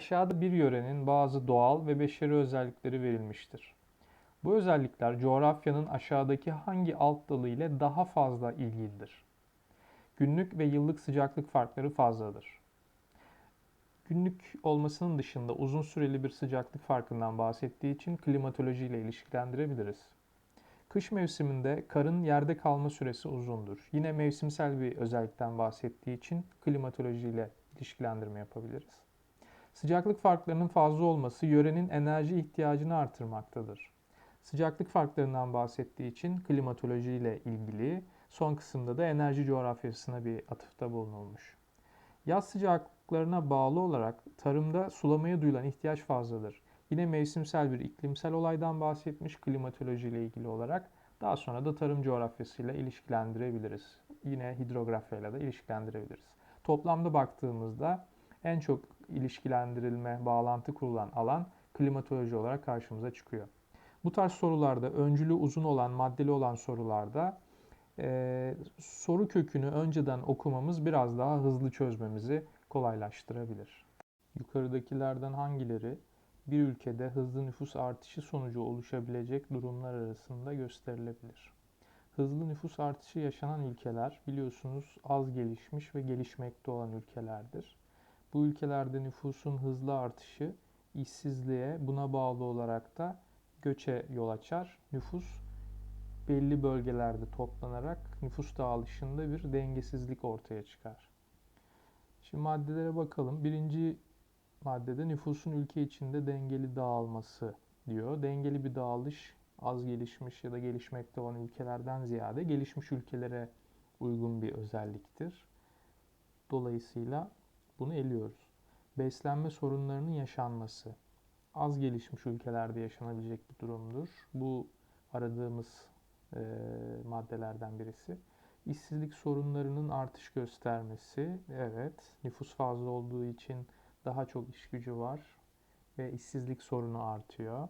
Aşağıda bir yörenin bazı doğal ve beşeri özellikleri verilmiştir. Bu özellikler coğrafyanın aşağıdaki hangi alt dalı ile daha fazla ilgilidir? Günlük ve yıllık sıcaklık farkları fazladır. Günlük olmasının dışında uzun süreli bir sıcaklık farkından bahsettiği için klimatoloji ile ilişkilendirebiliriz. Kış mevsiminde karın yerde kalma süresi uzundur. Yine mevsimsel bir özellikten bahsettiği için klimatoloji ile ilişkilendirme yapabiliriz. Sıcaklık farklarının fazla olması yörenin enerji ihtiyacını artırmaktadır. Sıcaklık farklarından bahsettiği için klimatoloji ile ilgili son kısımda da enerji coğrafyasına bir atıfta bulunulmuş. Yaz sıcaklıklarına bağlı olarak tarımda sulamaya duyulan ihtiyaç fazladır. Yine mevsimsel bir iklimsel olaydan bahsetmiş klimatoloji ile ilgili olarak. Daha sonra da tarım coğrafyasıyla ilişkilendirebiliriz. Yine hidrografyayla da ilişkilendirebiliriz. Toplamda baktığımızda en çok ilişkilendirilme, bağlantı kurulan alan klimatoloji olarak karşımıza çıkıyor. Bu tarz sorularda öncülü uzun olan, maddeli olan sorularda e, soru kökünü önceden okumamız biraz daha hızlı çözmemizi kolaylaştırabilir. Yukarıdakilerden hangileri bir ülkede hızlı nüfus artışı sonucu oluşabilecek durumlar arasında gösterilebilir? Hızlı nüfus artışı yaşanan ülkeler biliyorsunuz az gelişmiş ve gelişmekte olan ülkelerdir. Bu ülkelerde nüfusun hızlı artışı işsizliğe buna bağlı olarak da göçe yol açar. Nüfus belli bölgelerde toplanarak nüfus dağılışında bir dengesizlik ortaya çıkar. Şimdi maddelere bakalım. Birinci maddede nüfusun ülke içinde dengeli dağılması diyor. Dengeli bir dağılış az gelişmiş ya da gelişmekte olan ülkelerden ziyade gelişmiş ülkelere uygun bir özelliktir. Dolayısıyla bunu eliyoruz. Beslenme sorunlarının yaşanması. Az gelişmiş ülkelerde yaşanabilecek bir durumdur. Bu aradığımız e, maddelerden birisi. İşsizlik sorunlarının artış göstermesi. Evet, nüfus fazla olduğu için daha çok iş gücü var ve işsizlik sorunu artıyor.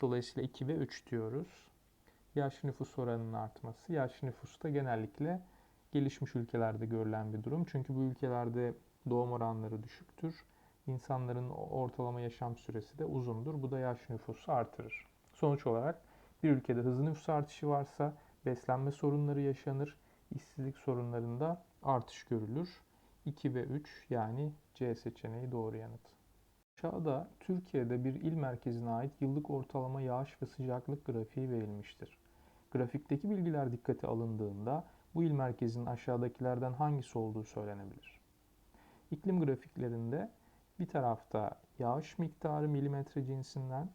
Dolayısıyla 2 ve 3 diyoruz. Yaş nüfus oranının artması. Yaş nüfus da genellikle gelişmiş ülkelerde görülen bir durum. Çünkü bu ülkelerde doğum oranları düşüktür. İnsanların ortalama yaşam süresi de uzundur. Bu da yaş nüfusu artırır. Sonuç olarak bir ülkede hızlı nüfus artışı varsa beslenme sorunları yaşanır. İşsizlik sorunlarında artış görülür. 2 ve 3 yani C seçeneği doğru yanıt. Aşağıda Türkiye'de bir il merkezine ait yıllık ortalama yağış ve sıcaklık grafiği verilmiştir. Grafikteki bilgiler dikkate alındığında bu il merkezinin aşağıdakilerden hangisi olduğu söylenebilir. İklim grafiklerinde bir tarafta yağış miktarı milimetre cinsinden,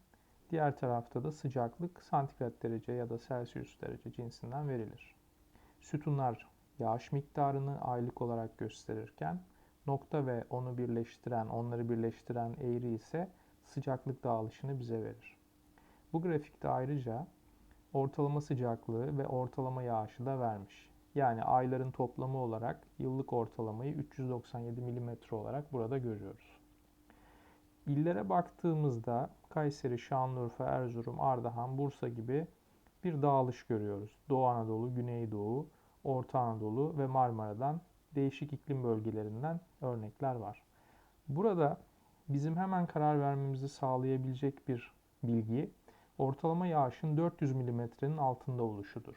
diğer tarafta da sıcaklık santigrat derece ya da Celsius derece cinsinden verilir. Sütunlar yağış miktarını aylık olarak gösterirken nokta ve onu birleştiren, onları birleştiren eğri ise sıcaklık dağılışını bize verir. Bu grafikte ayrıca ortalama sıcaklığı ve ortalama yağışı da vermiş. Yani ayların toplamı olarak yıllık ortalamayı 397 mm olarak burada görüyoruz. İllere baktığımızda Kayseri, Şanlıurfa, Erzurum, Ardahan, Bursa gibi bir dağılış görüyoruz. Doğu Anadolu, Güneydoğu, Orta Anadolu ve Marmara'dan değişik iklim bölgelerinden örnekler var. Burada bizim hemen karar vermemizi sağlayabilecek bir bilgi ortalama yağışın 400 mm'nin altında oluşudur.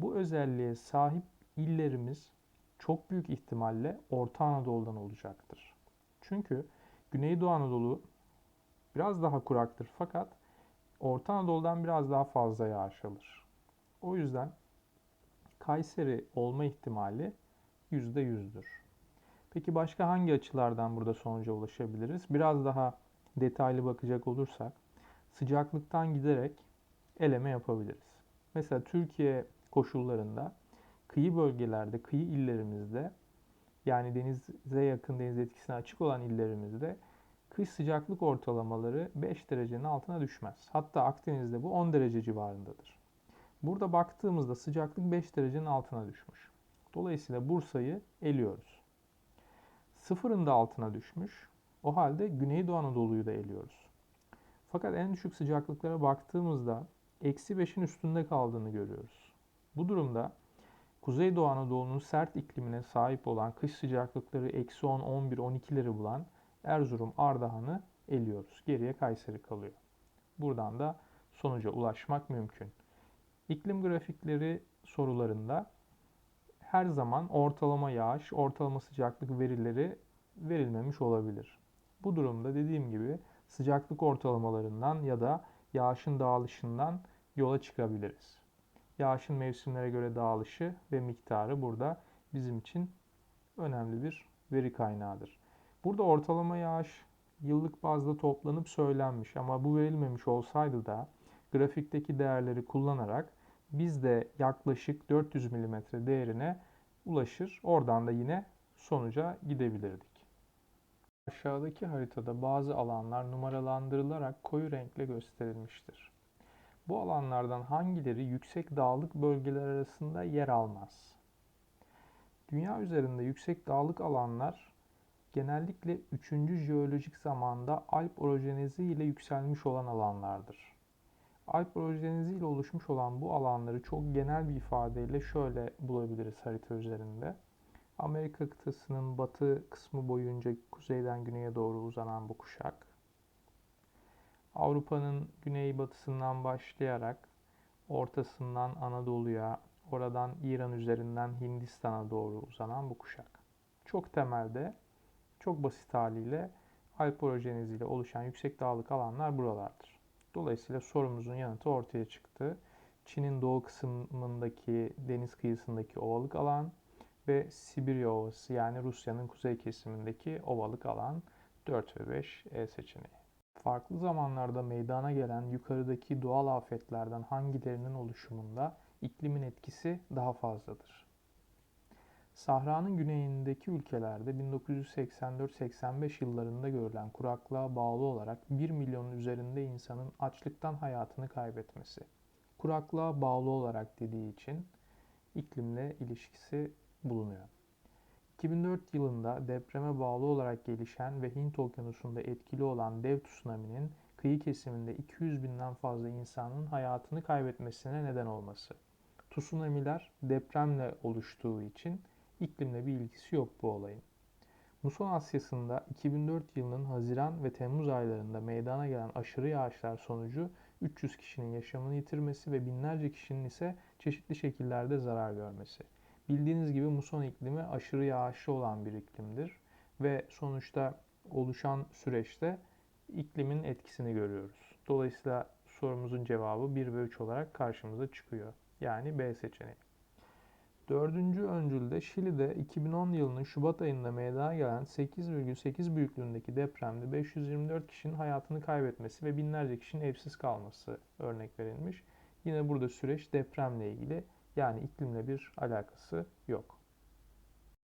Bu özelliğe sahip illerimiz çok büyük ihtimalle Orta Anadolu'dan olacaktır. Çünkü Güneydoğu Anadolu biraz daha kuraktır fakat Orta Anadolu'dan biraz daha fazla yağış alır. O yüzden Kayseri olma ihtimali %100'dür. Peki başka hangi açılardan burada sonuca ulaşabiliriz? Biraz daha detaylı bakacak olursak sıcaklıktan giderek eleme yapabiliriz. Mesela Türkiye koşullarında kıyı bölgelerde, kıyı illerimizde yani denize yakın deniz etkisine açık olan illerimizde kış sıcaklık ortalamaları 5 derecenin altına düşmez. Hatta Akdeniz'de bu 10 derece civarındadır. Burada baktığımızda sıcaklık 5 derecenin altına düşmüş. Dolayısıyla Bursa'yı eliyoruz. Sıfırın da altına düşmüş. O halde Güneydoğu Anadolu'yu da eliyoruz. Fakat en düşük sıcaklıklara baktığımızda eksi 5'in üstünde kaldığını görüyoruz. Bu durumda Kuzeydoğu Anadolu'nun sert iklimine sahip olan kış sıcaklıkları eksi 10, 11, 12'leri bulan Erzurum, Ardahan'ı eliyoruz. Geriye Kayseri kalıyor. Buradan da sonuca ulaşmak mümkün. İklim grafikleri sorularında her zaman ortalama yağış, ortalama sıcaklık verileri verilmemiş olabilir. Bu durumda dediğim gibi sıcaklık ortalamalarından ya da yağışın dağılışından yola çıkabiliriz. Yağışın mevsimlere göre dağılışı ve miktarı burada bizim için önemli bir veri kaynağıdır. Burada ortalama yağış yıllık bazda toplanıp söylenmiş ama bu verilmemiş olsaydı da grafikteki değerleri kullanarak biz de yaklaşık 400 mm değerine ulaşır. Oradan da yine sonuca gidebilirdik. Aşağıdaki haritada bazı alanlar numaralandırılarak koyu renkle gösterilmiştir. Bu alanlardan hangileri yüksek dağlık bölgeler arasında yer almaz? Dünya üzerinde yüksek dağlık alanlar genellikle 3. jeolojik zamanda Alp orojenezi ile yükselmiş olan alanlardır. Alp orojenezi ile oluşmuş olan bu alanları çok genel bir ifadeyle şöyle bulabiliriz harita üzerinde. Amerika kıtasının batı kısmı boyunca kuzeyden güneye doğru uzanan bu kuşak. Avrupa'nın güneybatısından başlayarak ortasından Anadolu'ya, oradan İran üzerinden Hindistan'a doğru uzanan bu kuşak. Çok temelde, çok basit haliyle Alp orojenezi ile oluşan yüksek dağlık alanlar buralardır. Dolayısıyla sorumuzun yanıtı ortaya çıktı. Çin'in doğu kısmındaki deniz kıyısındaki ovalık alan ve Sibirya Ovası yani Rusya'nın kuzey kesimindeki ovalık alan 4 ve 5 E seçeneği. Farklı zamanlarda meydana gelen yukarıdaki doğal afetlerden hangilerinin oluşumunda iklimin etkisi daha fazladır? Sahranın güneyindeki ülkelerde 1984-85 yıllarında görülen kuraklığa bağlı olarak 1 milyonun üzerinde insanın açlıktan hayatını kaybetmesi. Kuraklığa bağlı olarak dediği için iklimle ilişkisi bulunuyor. 2004 yılında depreme bağlı olarak gelişen ve Hint Okyanusu'nda etkili olan dev tsunami'nin kıyı kesiminde 200 binden fazla insanın hayatını kaybetmesine neden olması. Tsunami'ler depremle oluştuğu için iklimle bir ilgisi yok bu olayın. Muson Asyası'nda 2004 yılının Haziran ve Temmuz aylarında meydana gelen aşırı yağışlar sonucu 300 kişinin yaşamını yitirmesi ve binlerce kişinin ise çeşitli şekillerde zarar görmesi. Bildiğiniz gibi muson iklimi aşırı yağışlı olan bir iklimdir ve sonuçta oluşan süreçte iklimin etkisini görüyoruz. Dolayısıyla sorumuzun cevabı 1 ve 3 olarak karşımıza çıkıyor. Yani B seçeneği. Dördüncü öncülde Şili'de 2010 yılının Şubat ayında meydana gelen 8,8 büyüklüğündeki depremde 524 kişinin hayatını kaybetmesi ve binlerce kişinin evsiz kalması örnek verilmiş. Yine burada süreç depremle ilgili yani iklimle bir alakası yok.